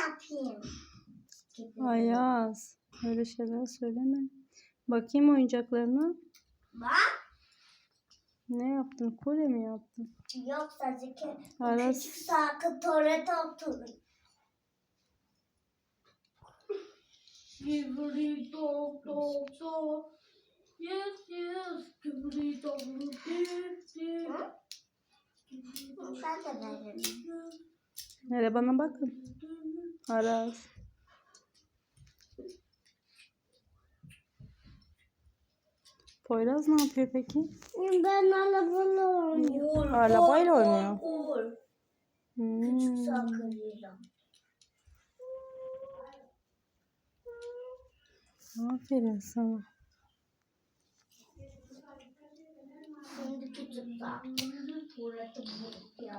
yapayım? Ayaz. Öyle şeyler söyleme. Bakayım oyuncaklarına. Bak. Ne yaptın? Kule mi yaptın? Yok sadece ki Aras. küçük tuvalet oturdu. Skibidi dog dog dog. Yes yes. Dog dog dog. Ben de veririm. Hele bana bakın. Aras. Poyraz ne yapıyor peki? Ben arabayla oynuyorum. Arabayla oynuyor. Hmm. Küçük sakınıyla. Aferin sana. Şimdi küçük sakın. Tuvaleti bulup yap.